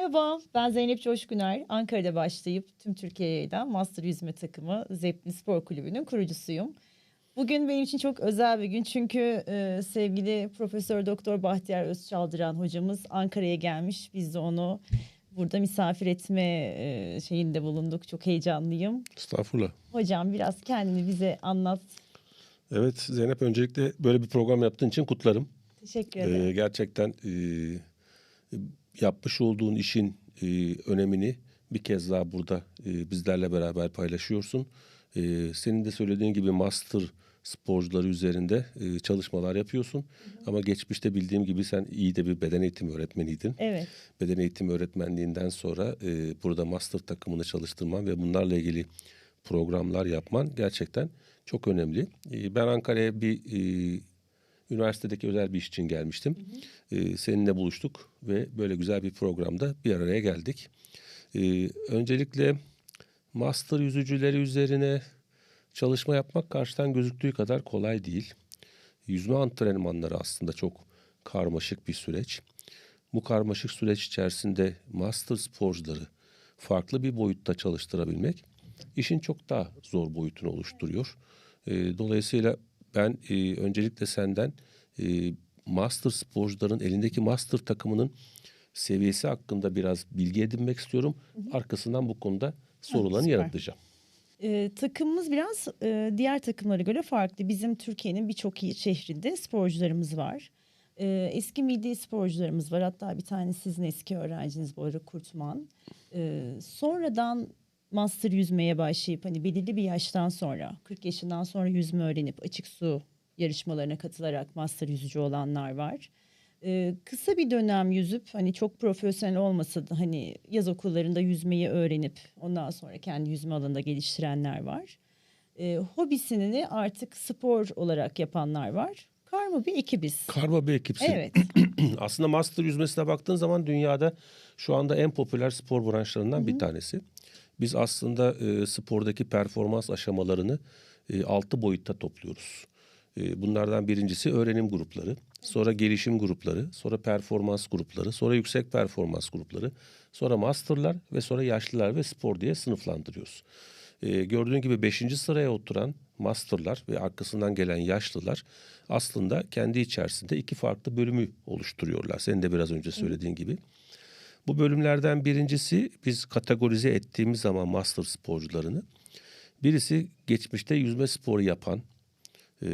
Merhaba, ben Zeynep Coşkuner. Ankara'da başlayıp tüm Türkiye'ye yayılan Master Yüzme takımı Zeppelin Spor Kulübü'nün kurucusuyum. Bugün benim için çok özel bir gün çünkü e, sevgili Profesör Doktor Bahtiyar Özçaldıran hocamız Ankara'ya gelmiş. Biz de onu burada misafir etme e, şeyinde bulunduk. Çok heyecanlıyım. Estağfurullah. Hocam biraz kendini bize anlat. Evet Zeynep öncelikle böyle bir program yaptığın için kutlarım. Teşekkür ederim. Ee, gerçekten e, yapmış olduğun işin e, önemini bir kez daha burada e, bizlerle beraber paylaşıyorsun. E, senin de söylediğin gibi master sporcuları üzerinde e, çalışmalar yapıyorsun. Ama geçmişte bildiğim gibi sen iyi de bir beden eğitimi öğretmeniydin. Evet. Beden eğitimi öğretmenliğinden sonra e, burada master takımını çalıştırman ve bunlarla ilgili programlar yapman gerçekten çok önemli. E, ben Ankara'ya bir e, üniversitedeki özel bir iş için gelmiştim. E, seninle buluştuk ve böyle güzel bir programda bir araya geldik. E, öncelikle master yüzücüleri üzerine çalışma yapmak karşıdan gözüktüğü kadar kolay değil. Yüzme antrenmanları aslında çok karmaşık bir süreç. Bu karmaşık süreç içerisinde master sporcuları farklı bir boyutta çalıştırabilmek işin çok daha zor boyutunu oluşturuyor. E, dolayısıyla ben e, öncelikle senden e, master sporcuların elindeki master takımının seviyesi hakkında biraz bilgi edinmek istiyorum. Arkasından bu konuda sorularını süper. yanıtlayacağım. Ee, takımımız biraz e, diğer takımlara göre farklı. Bizim Türkiye'nin birçok şehrinde sporcularımız var. Ee, eski milli sporcularımız var. Hatta bir tane sizin eski öğrenciniz bu ara Kurtman. Ee, sonradan master yüzmeye başlayıp hani belirli bir yaştan sonra 40 yaşından sonra yüzme öğrenip açık su yarışmalarına katılarak master yüzücü olanlar var. Ee, kısa bir dönem yüzüp hani çok profesyonel olmasa da hani yaz okullarında yüzmeyi öğrenip ondan sonra kendi yüzme alanında geliştirenler var. Ee, hobisini artık spor olarak yapanlar var. Karma bir ekibiz. Karma bir ekipsin. Evet. Aslında master yüzmesine baktığın zaman dünyada şu anda en popüler spor branşlarından bir tanesi. Biz aslında e, spordaki performans aşamalarını e, altı boyutta topluyoruz. E, bunlardan birincisi öğrenim grupları, sonra gelişim grupları, sonra performans grupları, sonra yüksek performans grupları, sonra masterlar ve sonra yaşlılar ve spor diye sınıflandırıyoruz. E, gördüğün gibi beşinci sıraya oturan masterlar ve arkasından gelen yaşlılar aslında kendi içerisinde iki farklı bölümü oluşturuyorlar. Senin de biraz önce söylediğin gibi. Bu bölümlerden birincisi biz kategorize ettiğimiz zaman master sporcularını birisi geçmişte yüzme sporu yapan e,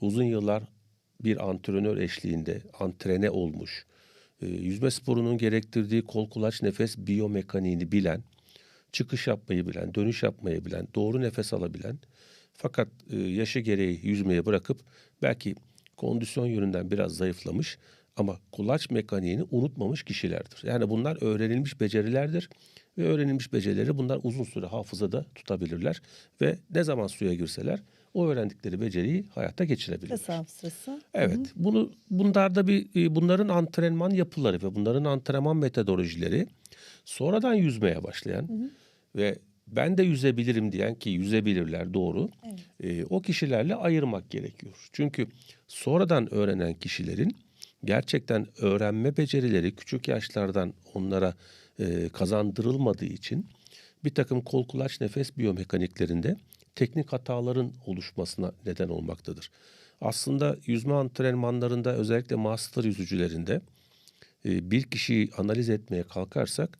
uzun yıllar bir antrenör eşliğinde antrene olmuş e, yüzme sporunun gerektirdiği kol kulaç nefes biyomekaniğini bilen çıkış yapmayı bilen dönüş yapmayı bilen doğru nefes alabilen fakat e, yaşı gereği yüzmeye bırakıp belki kondisyon yönünden biraz zayıflamış ama kulaç mekaniğini unutmamış kişilerdir. Yani bunlar öğrenilmiş becerilerdir ve öğrenilmiş becerileri bunlar uzun süre hafızada tutabilirler ve ne zaman suya girseler o öğrendikleri beceriyi hayata geçirebilirler. Kasa hafızası. Evet. Bunu bunlarda bir e, bunların antrenman yapıları ve bunların antrenman metodolojileri sonradan yüzmeye başlayan ve ben de yüzebilirim diyen ki yüzebilirler doğru. e, o kişilerle ayırmak gerekiyor. Çünkü sonradan öğrenen kişilerin gerçekten öğrenme becerileri küçük yaşlardan onlara e, kazandırılmadığı için bir takım kol kulaç nefes biyomekaniklerinde teknik hataların oluşmasına neden olmaktadır. Aslında yüzme antrenmanlarında özellikle master yüzücülerinde e, bir kişiyi analiz etmeye kalkarsak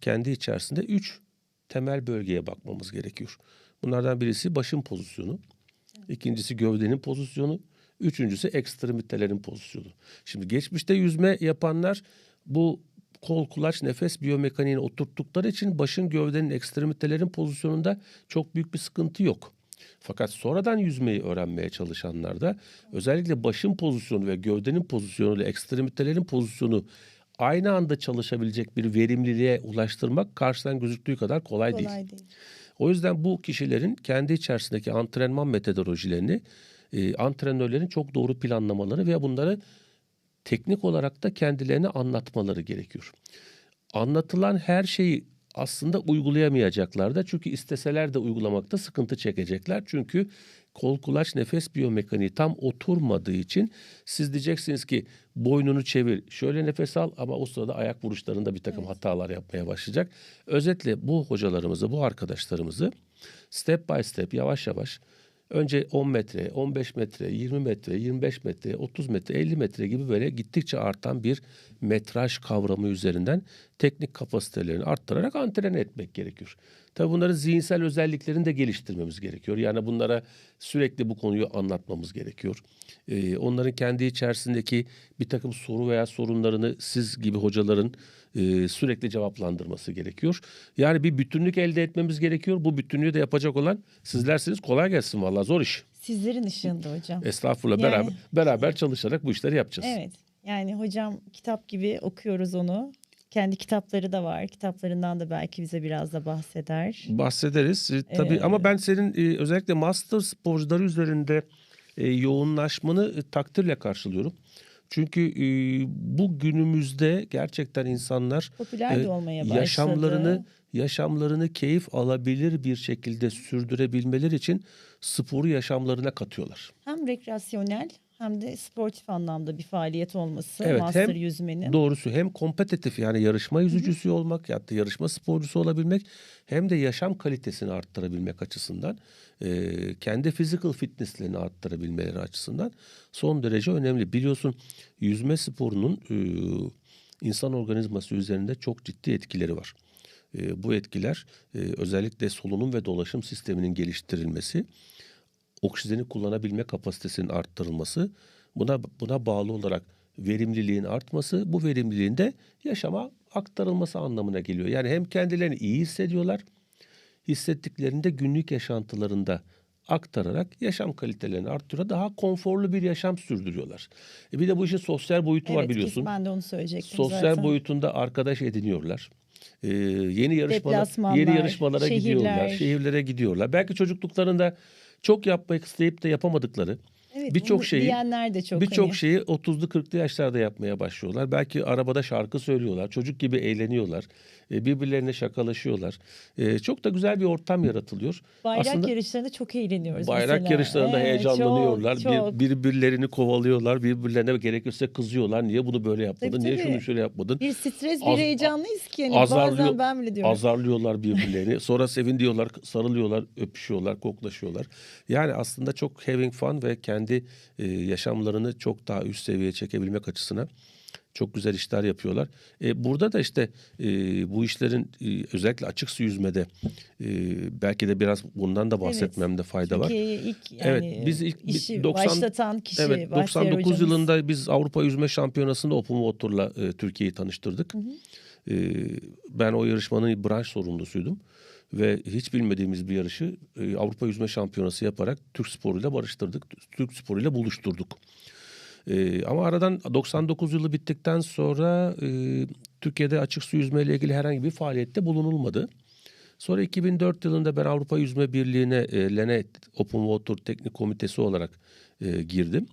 kendi içerisinde üç temel bölgeye bakmamız gerekiyor. Bunlardan birisi başın pozisyonu, ikincisi gövdenin pozisyonu, üçüncüsü ekstremitelerin pozisyonu. Şimdi geçmişte yüzme yapanlar bu kol kulaç nefes biyomekaniğini oturttukları için başın gövdenin ekstremitelerin pozisyonunda çok büyük bir sıkıntı yok. Fakat sonradan yüzmeyi öğrenmeye çalışanlarda özellikle başın pozisyonu ve gövdenin pozisyonu ile ekstremitelerin pozisyonu aynı anda çalışabilecek bir verimliliğe ulaştırmak karşıdan gözüktüğü kadar kolay, değil. Kolay değil. O yüzden bu kişilerin kendi içerisindeki antrenman metodolojilerini e, antrenörlerin çok doğru planlamaları ve bunları teknik olarak da kendilerine anlatmaları gerekiyor. Anlatılan her şeyi aslında uygulayamayacaklar da çünkü isteseler de uygulamakta sıkıntı çekecekler. Çünkü kol kulaç nefes biyomekaniği tam oturmadığı için siz diyeceksiniz ki boynunu çevir şöyle nefes al ama o sırada ayak vuruşlarında bir takım hatalar yapmaya başlayacak. Özetle bu hocalarımızı bu arkadaşlarımızı step by step yavaş yavaş önce 10 metre, 15 metre, 20 metre, 25 metre, 30 metre, 50 metre gibi böyle gittikçe artan bir metraj kavramı üzerinden teknik kapasitelerini arttırarak antren etmek gerekiyor. Tabii bunların zihinsel özelliklerini de geliştirmemiz gerekiyor. Yani bunlara sürekli bu konuyu anlatmamız gerekiyor. Ee, onların kendi içerisindeki bir takım soru veya sorunlarını siz gibi hocaların e, sürekli cevaplandırması gerekiyor. Yani bir bütünlük elde etmemiz gerekiyor. Bu bütünlüğü de yapacak olan sizlersiniz. Kolay gelsin vallahi zor iş. Sizlerin ışığında hocam. Estağfurullah Yani- beraber beraber çalışarak bu işleri yapacağız. Evet. Yani hocam kitap gibi okuyoruz onu. Kendi kitapları da var. Kitaplarından da belki bize biraz da bahseder. Bahsederiz e, tabii Ee, ama ben senin e, özellikle master sporcuları üzerinde e, yoğunlaşmanı e, takdirle karşılıyorum. Çünkü e, bu günümüzde gerçekten insanlar Popüler de e, olmaya başladı. yaşamlarını yaşamlarını keyif alabilir bir şekilde sürdürebilmeleri için sporu yaşamlarına katıyorlar. hem rekreasyonel hem de sportif anlamda bir faaliyet olması Evet, master hem yüzmenin. Doğrusu hem kompetitif yani yarışma yüzücüsü olmak ya da yarışma sporcusu olabilmek hem de yaşam kalitesini arttırabilmek açısından e, kendi physical fitnesslerini arttırabilmeleri açısından son derece önemli. Biliyorsun yüzme sporunun e, insan organizması üzerinde çok ciddi etkileri var. E, bu etkiler e, özellikle solunum ve dolaşım sisteminin geliştirilmesi, oksijeni kullanabilme kapasitesinin arttırılması, buna buna bağlı olarak verimliliğin artması, bu verimliliğin de yaşama aktarılması anlamına geliyor. Yani hem kendilerini iyi hissediyorlar, hissettiklerini de günlük yaşantılarında aktararak yaşam kalitelerini arttırıyor. Daha konforlu bir yaşam sürdürüyorlar. E bir de bu işin sosyal boyutu var Evet, biliyorsun. Ben de onu söyleyecektim Sosyal zaten. boyutunda arkadaş ediniyorlar. Ee, yeni yarışmalar, yeni yarışmalara şehirler. gidiyorlar, şehirlere gidiyorlar. Belki çocukluklarında çok yapmak isteyip de yapamadıkları Evet, birçok şeyi diyenler de çok birçok hani. şeyi 30'lu 40'lı yaşlarda yapmaya başlıyorlar. Belki arabada şarkı söylüyorlar, çocuk gibi eğleniyorlar, e, birbirlerine şakalaşıyorlar. E, çok da güzel bir ortam yaratılıyor. Bayrak Aslında yarışlarında çok eğleniyoruz bayrak mesela. yarışlarında Evet, heyecanlanıyorlar. Çok, çok. Bir, birbirlerini kovalıyorlar, birbirlerine gerekirse kızıyorlar. Niye bunu böyle yapmadın? Tabii, Niye tabii. şunu şöyle yapmadın? Bir stres, bir Az- heyecanlıyız ki. Yani azarlıyor- bazen ben bile diyorum. Azarlıyorlar birbirlerini. Sonra seviniyorlar, sarılıyorlar, öpüşüyorlar, koklaşıyorlar. Yani aslında çok having fun ve kendi e, yaşamlarını çok daha üst seviyeye çekebilmek açısından çok güzel işler yapıyorlar. E, burada da işte e, bu işlerin e, özellikle açık su yüzmede e, belki de biraz bundan da bahsetmemde fayda var. İlk yani Evet, biz ilk işi 90 başlatan kişi Evet Bahtiyar 99 hocamız. yılında biz Avrupa Yüzme Şampiyonası'nda Open Water'la e, Türkiye'yi tanıştırdık. E, ben o yarışmanın branş sorumlusuydum. Ve hiç bilmediğimiz bir yarışı e, Avrupa Yüzme Şampiyonası yaparak Türk sporuyla barıştırdık. Türk sporuyla buluşturduk. E, ama aradan 99 yılı bittikten sonra e, Türkiye'de açık su yüzme ile ilgili herhangi bir faaliyette bulunulmadı. Sonra 2004 yılında ben Avrupa Yüzme Birliği'ne e, LENE Open Water Teknik Komitesi olarak e, girdim.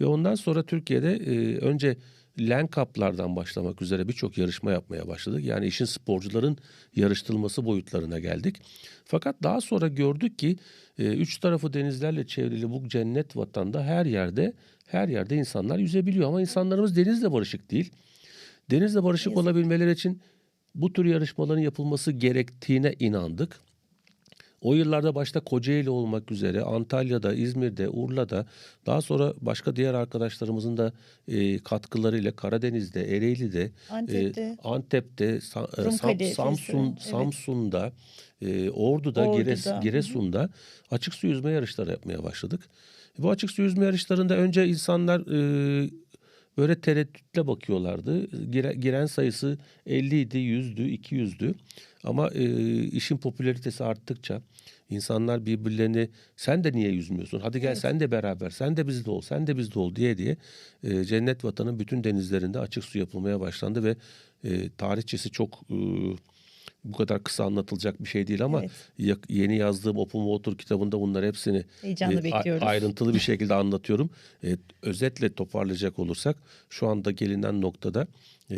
Ve ondan sonra Türkiye'de e, önce LEN Cup'lardan başlamak üzere birçok yarışma yapmaya başladık. Yani işin sporcuların yarıştırılması boyutlarına geldik. Fakat daha sonra gördük ki e, üç tarafı denizlerle çevrili bu cennet vatanda her yerde her yerde insanlar yüzebiliyor. Ama insanlarımız denizle barışık değil. Denizle barışık olabilmeleri için bu tür yarışmaların yapılması gerektiğine inandık. O yıllarda başta Kocaeli olmak üzere Antalya'da, İzmir'de, Urla'da daha sonra başka diğer arkadaşlarımızın da e, katkılarıyla Karadeniz'de, Ereğli'de, Antep'te. e, Antep'te, Sa- e, Sam- Samsun, evet. Samsun'da, e, Ordu'da, Ordu'da, Gires-. Giresun'da açık su yüzme yarışları yapmaya başladık. Bu açık su yüzme yarışlarında önce insanlar e, böyle tereddütle bakıyorlardı. Gire- giren sayısı 50 idi, 100'dü, 200'dü. Ama e, işin popülaritesi arttıkça insanlar birbirlerini sen de niye yüzmüyorsun? Hadi gel sen de beraber, sen de bizde ol, sen de bizde ol diye diye e, cennet vatanın bütün denizlerinde açık su yapılmaya başlandı ve e, tarihçesi çok e, bu kadar kısa anlatılacak bir şey değil ama Evet. yeni yazdığım Open Water kitabında bunlar hepsini e, ayrıntılı bir şekilde anlatıyorum. E, özetle toparlayacak olursak şu anda gelinen noktada e,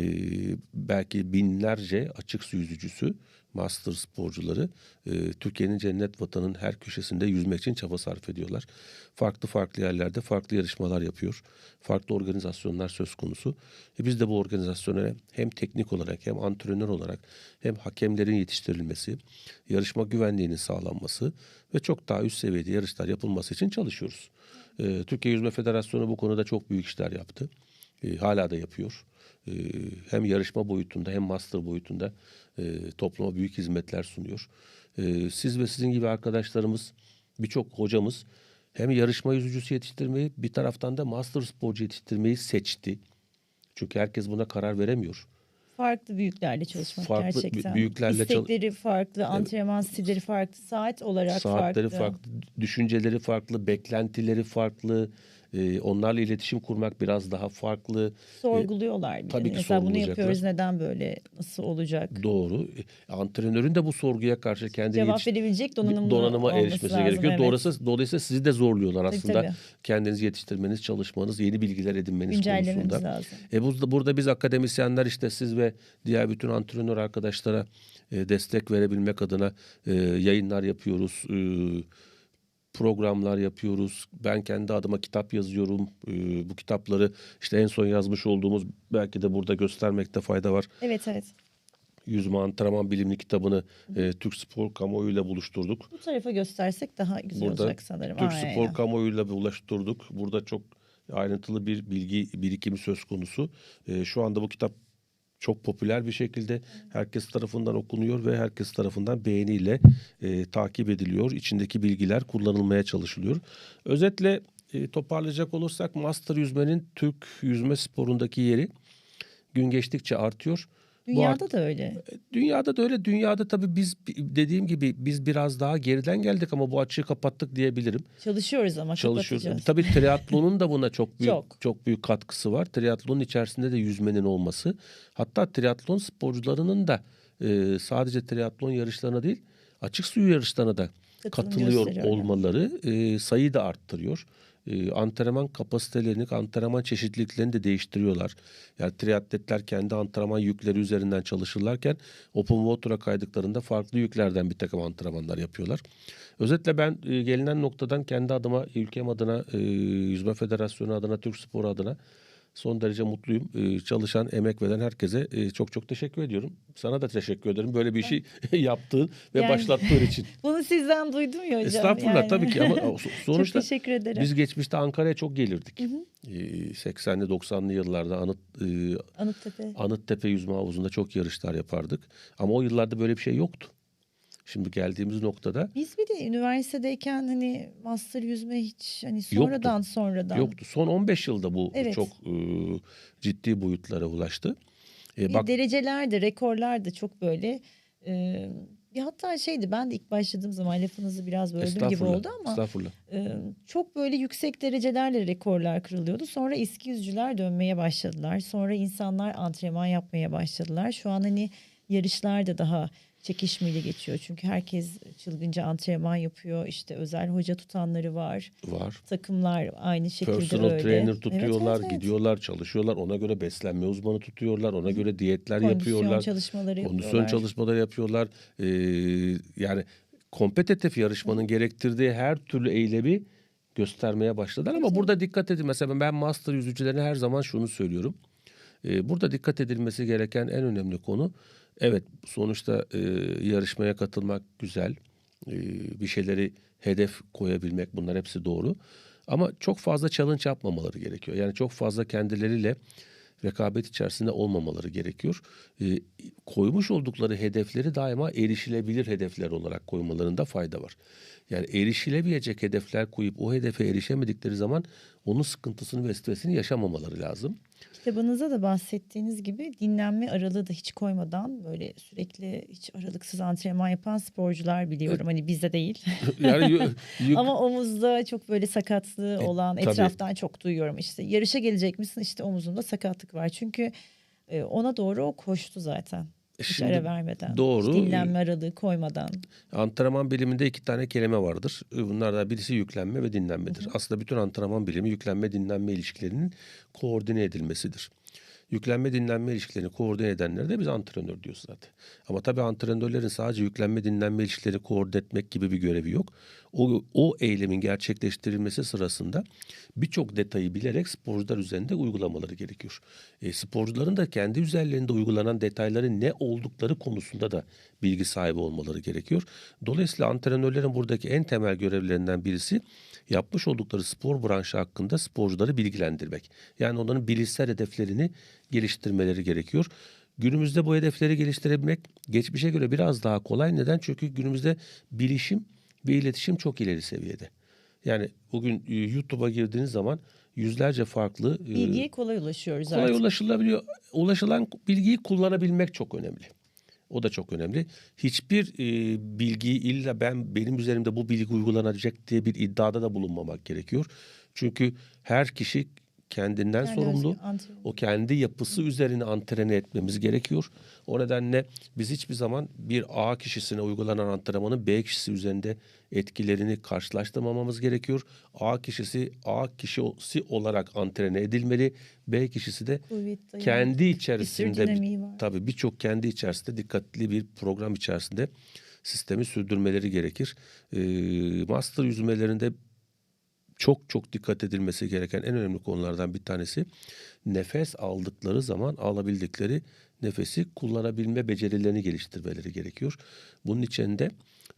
belki binlerce açık su yüzücüsü, master sporcuları e, Türkiye'nin cennet vatanın her köşesinde yüzmek için çaba sarf ediyorlar. Farklı farklı yerlerde farklı yarışmalar yapıyor. Farklı organizasyonlar söz konusu. E, biz de bu organizasyona hem teknik olarak hem antrenör olarak hem hakemlerin yetiştirilmesi, yarışma güvenliğinin sağlanması ve çok daha üst seviyede yarışlar yapılması için çalışıyoruz. E, Türkiye Yüzme Federasyonu bu konuda çok büyük işler yaptı. E, hala da yapıyor. E, hem yarışma boyutunda hem master boyutunda e, topluma büyük hizmetler sunuyor. E, siz ve sizin gibi arkadaşlarımız, birçok hocamız hem yarışma yüzücüsü yetiştirmeyi bir taraftan da master sporcu yetiştirmeyi seçti. Çünkü herkes buna karar veremiyor. Farklı büyüklerle çalışmak Farklı gerçekten. büyüklerle İstekleri farklı, antrenman stilleri farklı, saat olarak Saatleri farklı. farklı, düşünceleri farklı, beklentileri farklı. E, onlarla iletişim kurmak biraz daha farklı. Sorguluyorlar. bir de. tabii ki Mesela bunu yapıyoruz neden böyle, nasıl olacak? Doğru. E, Antrenörün de bu sorguya karşı kendini Cevap yetiş- verebilecek donanımlı donanıma erişmesi lazım, gerekiyor. evet. Dolayısıyla, dolayısıyla sizi de zorluyorlar Tabii, aslında. tabii. Kendinizi yetiştirmeniz, çalışmanız, yeni bilgiler edinmeniz konusunda. lazım. E burada, burada biz akademisyenler işte siz ve diğer bütün antrenör arkadaşlara e, destek verebilmek adına e, yayınlar yapıyoruz. E, programlar yapıyoruz. Ben kendi adıma kitap yazıyorum. E, bu kitapları işte en son yazmış olduğumuz belki de burada göstermekte fayda var. Evet evet. Yüzme antrenman bilimli kitabını e, Türk spor kamuoyuyla buluşturduk. Bu tarafa göstersek daha güzel Burada olacak sanırım. Türk Aynen. spor kamuoyuyla buluşturduk. Burada çok ayrıntılı bir bilgi birikimi söz konusu. E, şu anda bu kitap çok popüler bir şekilde herkes tarafından okunuyor ve herkes tarafından beğeniyle e, takip ediliyor. İçindeki bilgiler kullanılmaya çalışılıyor. Özetle e, toparlayacak olursak master yüzmenin Türk yüzme sporundaki yeri gün geçtikçe artıyor. Bu Dünyada art- da öyle. Dünyada da öyle. Dünyada tabii biz dediğim gibi biz biraz daha geriden geldik ama bu açığı kapattık diyebilirim. Çalışıyoruz ama Çalışıyoruz. Tabii triatlonun da buna çok büyük Çok. çok. büyük katkısı var. Triatlonun içerisinde de yüzmenin olması. Hatta triatlon sporcularının da e, sadece triatlon yarışlarına değil, açık su yarışlarına da Katılım katılıyor olmaları e, sayıyı da arttırıyor. E, antrenman kapasitelerini, antrenman çeşitliliklerini de değiştiriyorlar. Yani triatletler kendi antrenman yükleri üzerinden çalışırlarken open water'a kaydıklarında farklı yüklerden bir takım antrenmanlar yapıyorlar. Özetle ben e, gelinen noktadan kendi adıma, ülkem adına, e, Yüzme Federasyonu adına, Türk Sporu adına son derece mutluyum. E, çalışan, emek veren herkese e, çok çok teşekkür ediyorum. Sana da teşekkür ederim böyle bir işi yaptığın ve Yani- başlattığın için. Bunu sizden duydum ya hocam. Estağfurullah yani. tabii ki ama so- sonuçta Çok teşekkür ederim. biz geçmişte Ankara'ya çok gelirdik. Ee, 80'li 90'lı yıllarda Anıt e, Anıttepe. Anıttepe Yüzme Havuzu'nda çok yarışlar yapardık. Ama o yıllarda böyle bir şey yoktu. Şimdi geldiğimiz noktada Biz bir de üniversitedeyken hani master yüzme hiç hani sonradan sonradan. yoktu. Son 15 yılda bu Evet. çok e, ciddi boyutlara ulaştı. E, bak dereceler de rekorlar da çok böyle e, bir hatta şeydi ben de ilk başladığım zaman lafınızı biraz böldüm gibi oldu ama estağfurullah. e, çok böyle yüksek derecelerle rekorlar kırılıyordu. Sonra eski yüzücüler dönmeye başladılar. Sonra insanlar antrenman yapmaya başladılar. Şu an hani yarışlar da daha çekişmeli geçiyor. Çünkü herkes çılgınca antrenman yapıyor. İşte özel hoca tutanları var. Var. Takımlar aynı şekilde Personal öyle. trainer Evet, tutuyorlar, evet, evet. gidiyorlar, çalışıyorlar. Ona göre beslenme uzmanı tutuyorlar, ona göre diyetler Kondisyon yapıyorlar. çalışmaları Kondisyon yapıyorlar. çalışmaları yapıyorlar. Ee, yani kompetitif yarışmanın gerektirdiği her türlü eylemi göstermeye başladılar. Ama burada dikkat edin. Mesela ben master yüzücülerine her zaman şunu söylüyorum. Ee, burada dikkat edilmesi gereken en önemli konu evet sonuçta e, yarışmaya katılmak güzel. Ee, bir şeyleri hedef koyabilmek bunlar hepsi doğru. Ama çok fazla challenge yapmamaları gerekiyor. Yani çok fazla kendileriyle rekabet içerisinde olmamaları gerekiyor. Ee, koymuş oldukları hedefleri daima erişilebilir hedefler olarak koymalarında fayda var. Yani erişilebilecek hedefler koyup o hedefe erişemedikleri zaman onun sıkıntısını ve stresini yaşamamaları lazım. Kitabınızda da bahsettiğiniz gibi dinlenme aralığı da hiç koymadan böyle sürekli hiç aralıksız antrenman yapan sporcular biliyorum. Hani bizde değil. Yani Ama omuzda çok böyle sakatlığı olan tabii. etraftan çok duyuyorum. İşte yarışa gelecek misin? İşte omuzumda sakatlık var. Çünkü e, ona doğru o koştu zaten. Hiç Şimdi ara vermeden. doğru. Hiç dinlenme aralığı koymadan. Antrenman biliminde iki tane kelime vardır. Bunlardan birisi yüklenme ve dinlenmedir. Aslında bütün antrenman bilimi yüklenme dinlenme ilişkilerinin koordine edilmesidir. Yüklenme dinlenme ilişkilerini koordine edenlere de biz antrenör diyoruz zaten. Ama tabii antrenörlerin sadece yüklenme dinlenme ilişkilerini koordine etmek gibi bir görevi yok. O, o eylemin gerçekleştirilmesi sırasında birçok detayı bilerek sporcular üzerinde uygulamaları gerekiyor. E, sporcuların da kendi üzerlerinde uygulanan detayların ne oldukları konusunda da bilgi sahibi olmaları gerekiyor. Dolayısıyla antrenörlerin buradaki en temel görevlerinden birisi yapmış oldukları spor branşı hakkında sporcuları bilgilendirmek. Yani onların bilişsel hedeflerini geliştirmeleri gerekiyor. Günümüzde bu hedefleri geliştirebilmek geçmişe göre biraz daha kolay. Neden? Çünkü günümüzde bilişim ve iletişim çok ileri seviyede. Yani bugün e, YouTube'a girdiğiniz zaman yüzlerce farklı e, Bilgiye kolay ulaşıyoruz kolay artık. ulaşılabiliyor. Ulaşılan bilgiyi kullanabilmek çok önemli. O da çok önemli. Hiçbir e, bilgiyi illa ben benim üzerimde bu bilgi uygulanacak diye bir iddiada da bulunmamak gerekiyor. Çünkü her kişi kendinden Kendi sorumlu. O kendi yapısı üzerine antrene etmemiz gerekiyor. O nedenle biz hiçbir zaman bir A kişisine uygulanan antrenmanın B kişisi üzerinde etkilerini karşılaştırmamamız gerekiyor. A kişisi A kişisi olarak antrene edilmeli. B kişisi de kendi bir içerisinde var. tabii birçok kendi içerisinde dikkatli bir program içerisinde sistemi sürdürmeleri gerekir. Ee, master yüzmelerinde çok çok dikkat edilmesi gereken en önemli konulardan bir tanesi nefes aldıkları zaman alabildikleri nefesi kullanabilme becerilerini geliştirmeleri gerekiyor. Bunun için de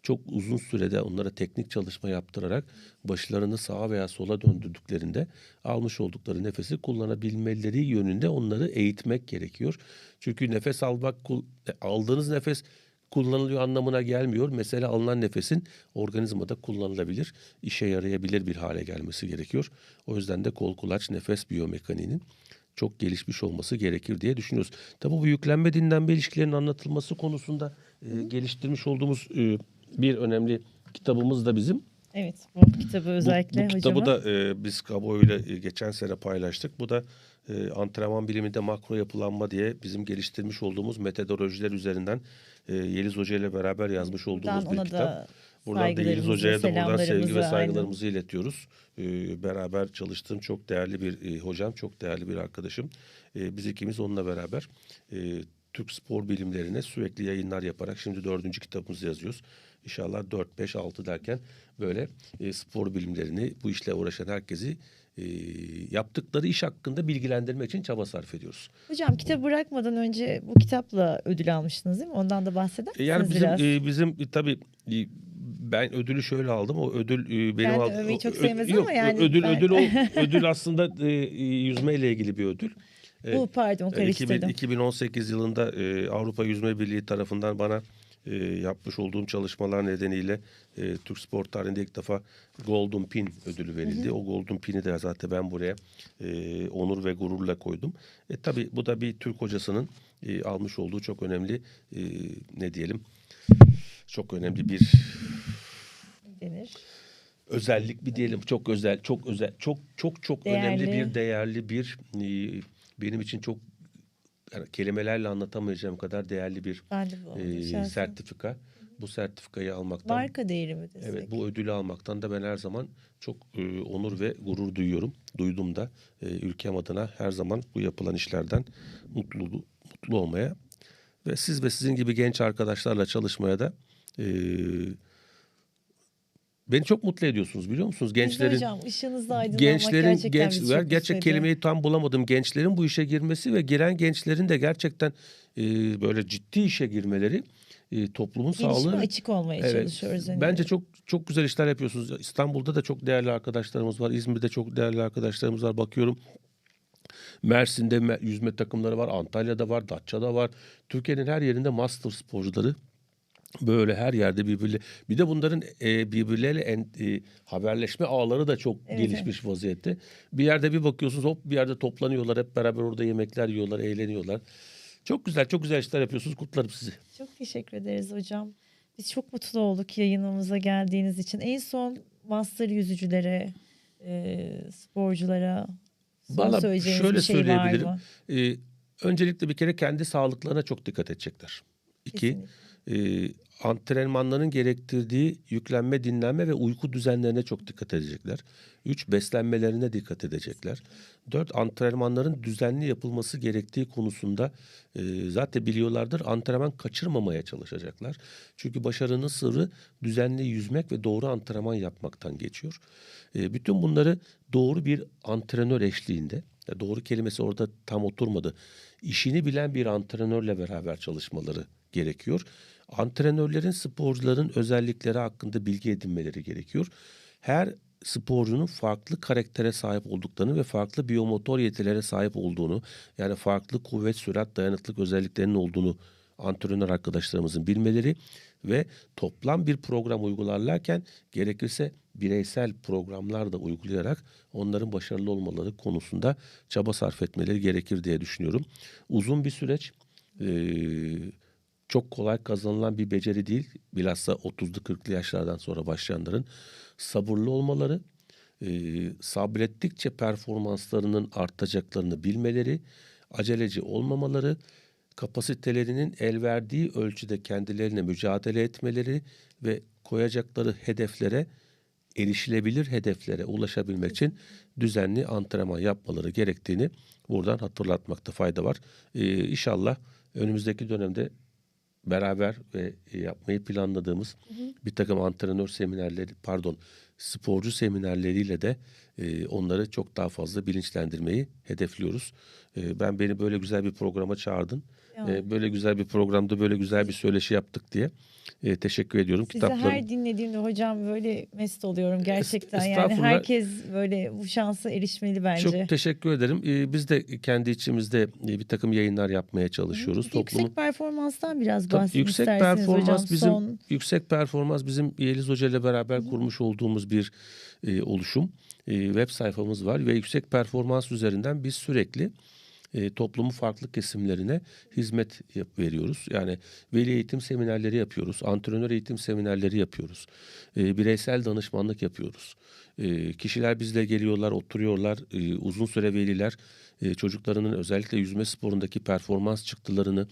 çok uzun sürede onlara teknik çalışma yaptırarak başlarını sağa veya sola döndürdüklerinde almış oldukları nefesi kullanabilmeleri yönünde onları eğitmek gerekiyor. Çünkü nefes almak aldığınız nefes kullanılıyor anlamına gelmiyor. Mesela alınan nefesin organizmada kullanılabilir, işe yarayabilir bir hale gelmesi gerekiyor. O yüzden de kol kulaç nefes biyomekaniğinin çok gelişmiş olması gerekir diye düşünüyoruz. Tabii bu yüklenme dinlenme ilişkilerinin anlatılması konusunda e, geliştirmiş olduğumuz e, bir önemli kitabımız da bizim. Evet bu kitabı özellikle bu, bu kitabı hocama. da e, biz kamuoyuyla e, geçen sene paylaştık. Bu da e, antrenman biliminde makro yapılanma diye bizim geliştirmiş olduğumuz metodolojiler üzerinden e, Yeliz Hoca ile beraber yazmış olduğumuz Buradan bir kitap. da Buradan da Yeliz Hoca'ya da buradan sevgi ve saygılarımızı iletiyoruz. Ee, beraber çalıştığım çok değerli bir e, hocam, çok değerli bir arkadaşım. Ee, biz ikimiz onunla beraber e, Türk spor bilimlerine sürekli yayınlar yaparak şimdi dördüncü kitabımızı yazıyoruz. İnşallah 4, 5, 6 derken böyle e, spor bilimlerini, bu işle uğraşan herkesi e, yaptıkları iş hakkında bilgilendirmek için çaba sarf ediyoruz. Hocam kitabı bırakmadan önce bu kitapla ödül almıştınız değil mi? Ondan da bahseder misiniz E, Yani bizim biraz? e, bizim e, tabii e, ben ödülü şöyle aldım. O ödül e, benim Ben de aldığım- övmeyi çok sevmez ama yani ödül ben- ödül o ödül aslında e, yüzmeyle ilgili bir ödül. Bu pardon e, 2000 karıştırdım. 2018 yılında e, Avrupa Yüzme Birliği tarafından bana e, yapmış olduğum çalışmalar nedeniyle e, Türk spor tarihinde ilk defa Golden Pin ödülü verildi. O Golden Pin'i de zaten ben buraya e, onur ve gururla koydum. E, tabii bu da bir Türk hocasının e, almış olduğu çok önemli e, ne diyelim çok önemli bir denir. özellik bir diyelim çok özel çok özel çok çok çok önemli Değerli. bir değerli bir e, benim için çok kelimelerle anlatamayacağım kadar değerli bir e, sertifika. Bu sertifikayı almaktan Marka değeri mi desek? evet bu ödülü almaktan da ben her zaman çok e, onur ve gurur duyuyorum. Duydum da e, ülkem adına her zaman bu yapılan işlerden mutlu mutlu olmaya ve siz ve sizin gibi genç arkadaşlarla çalışmaya da e, beni çok mutlu ediyorsunuz biliyor musunuz? Gençlerin hocam ışığınızda aydınlanmak gençlerin gerçekten genç bizi ver çok gerçek kelimeyi tam bulamadım. Gençlerin bu işe girmesi ve giren gençlerin de gerçekten e, böyle ciddi işe girmeleri e, toplumun Gelişime sağlığı açık olmaya çalışıyoruz. hani. Bence çok çok güzel işler yapıyorsunuz. İstanbul'da da çok değerli arkadaşlarımız var. İzmir'de çok değerli arkadaşlarımız var. Bakıyorum Mersin'de me- yüzme takımları var. Antalya'da var. Datça'da var. Türkiye'nin her yerinde master sporcuları böyle her yerde birbirle bir de bunların e, birbirleriyle en, e, haberleşme ağları da çok Evet, gelişmiş vaziyette. Bir yerde bir bakıyorsunuz hop bir yerde toplanıyorlar hep beraber orada yemekler yiyorlar, eğleniyorlar. Çok güzel, çok güzel işler yapıyorsunuz. Kutlarım sizi. Çok teşekkür ederiz hocam. Biz çok mutlu olduk yayınımıza geldiğiniz için. En son master yüzücülere, e, sporculara Valla şöyle şey var söyleyebilirim. Ee, öncelikle bir kere kendi sağlıklarına çok dikkat edecekler. İki, Kesinlikle. E, antrenmanların gerektirdiği yüklenme, dinlenme ve uyku düzenlerine çok dikkat edecekler. Üç, beslenmelerine dikkat edecekler. Dört, antrenmanların düzenli yapılması gerektiği konusunda e, zaten biliyorlardır antrenman kaçırmamaya çalışacaklar. Çünkü başarının sırrı düzenli yüzmek ve doğru antrenman yapmaktan geçiyor. E, bütün bunları doğru bir antrenör eşliğinde, doğru kelimesi orada tam oturmadı. İşini bilen bir antrenörle beraber çalışmaları gerekiyor. Antrenörlerin sporcuların özellikleri hakkında bilgi edinmeleri gerekiyor. Her sporcunun farklı karaktere sahip olduklarını ve farklı biyomotor yetilere sahip olduğunu yani farklı kuvvet, sürat, dayanıklık özelliklerinin olduğunu antrenör arkadaşlarımızın bilmeleri ve toplam bir program uygularlarken gerekirse bireysel programlar da uygulayarak onların başarılı olmaları konusunda çaba sarf etmeleri gerekir diye düşünüyorum. Uzun bir süreç. Ee, çok kolay kazanılan bir beceri değil. Bilhassa 30'lu 40'lı yaşlardan sonra başlayanların sabırlı olmaları, e, sabrettikçe performanslarının artacaklarını bilmeleri, aceleci olmamaları, kapasitelerinin el verdiği ölçüde kendilerine mücadele etmeleri ve koyacakları hedeflere erişilebilir hedeflere ulaşabilmek için düzenli antrenman yapmaları gerektiğini buradan hatırlatmakta fayda var. Ee, inşallah önümüzdeki dönemde beraber ve yapmayı planladığımız bir takım antrenör seminerleri pardon sporcu seminerleriyle de e, onları çok daha fazla bilinçlendirmeyi hedefliyoruz. E, ben beni böyle güzel bir programa çağırdın. E, böyle güzel bir programda böyle güzel bir söyleşi yaptık diye e, teşekkür ediyorum. Sizi her dinlediğimde hocam böyle mest oluyorum gerçekten. Yani herkes böyle bu şansa erişmeli bence. Çok teşekkür ederim. Ee, biz de kendi içimizde e, bir takım yayınlar yapmaya çalışıyoruz. Yüksek performanstan biraz Tabii bahsedin yüksek isterseniz performans hocam. bizim Son yüksek performans bizim Yeliz Hoca ile beraber kurmuş olduğumuz bir e, oluşum. E, web sayfamız var ve yüksek performans üzerinden biz sürekli e, toplumun farklı kesimlerine hizmet veriyoruz. Yani veli eğitim seminerleri yapıyoruz, antrenör eğitim seminerleri yapıyoruz, e, bireysel danışmanlık yapıyoruz. E, kişiler bizle geliyorlar, oturuyorlar, e, uzun süre veliler e, çocuklarının özellikle yüzme sporundaki performans çıktılarını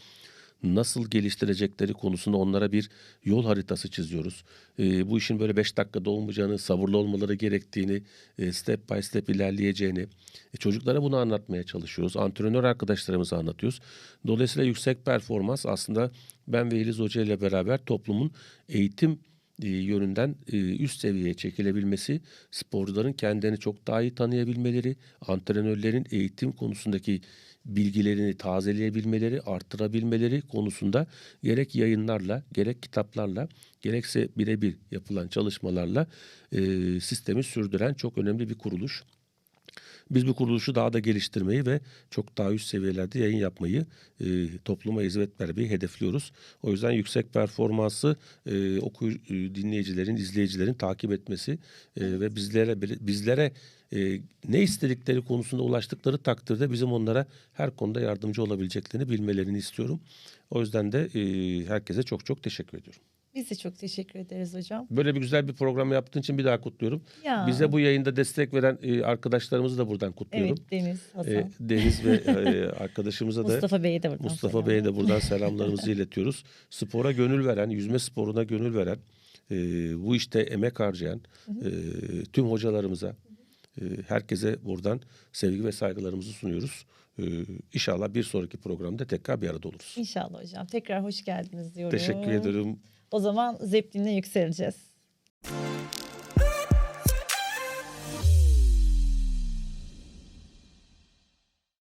nasıl geliştirecekleri konusunda onlara bir yol haritası çiziyoruz. E, bu işin böyle beş dakikada olmayacağını, sabırlı olmaları gerektiğini, e, step by step ilerleyeceğini, e, çocuklara bunu anlatmaya çalışıyoruz. Antrenör arkadaşlarımıza anlatıyoruz. Dolayısıyla yüksek performans aslında ben ve Eliz Hoca ile beraber toplumun eğitim e, yönünden e, üst seviyeye çekilebilmesi, sporcuların kendilerini çok daha iyi tanıyabilmeleri, antrenörlerin eğitim konusundaki bilgilerini tazeleyebilmeleri, arttırabilmeleri konusunda gerek yayınlarla, gerek kitaplarla, gerekse birebir yapılan çalışmalarla e, sistemi sürdüren çok önemli bir kuruluş. Biz bu kuruluşu daha da geliştirmeyi ve çok daha üst seviyelerde yayın yapmayı, e, topluma hizmet vermeyi hedefliyoruz. O yüzden yüksek performansı e, oku e, dinleyicilerin, izleyicilerin takip etmesi e, ve bizlere bizlere e, ne istedikleri konusunda ulaştıkları takdirde bizim onlara her konuda yardımcı olabileceklerini bilmelerini istiyorum. O yüzden de e, herkese çok çok teşekkür ediyorum. biz de çok teşekkür ederiz hocam. Böyle bir güzel bir program yaptığın için bir daha kutluyorum. Ya. Bize bu yayında destek veren e, arkadaşlarımızı da buradan kutluyorum. Evet Deniz, Hasan, E, Deniz ve e, arkadaşımıza da Mustafa Bey'e de buradan Mustafa. Bey'e de buradan selamlarımızı iletiyoruz. Spora gönül veren, yüzme sporuna gönül veren, e, bu işte emek harcayan e, tüm hocalarımıza, e, herkese buradan sevgi ve saygılarımızı sunuyoruz. E, inşallah bir sonraki programda tekrar bir arada oluruz. İnşallah hocam. Tekrar hoş geldiniz diyorum. Teşekkür ederim. O zaman Zeppelin'le yükseleceğiz.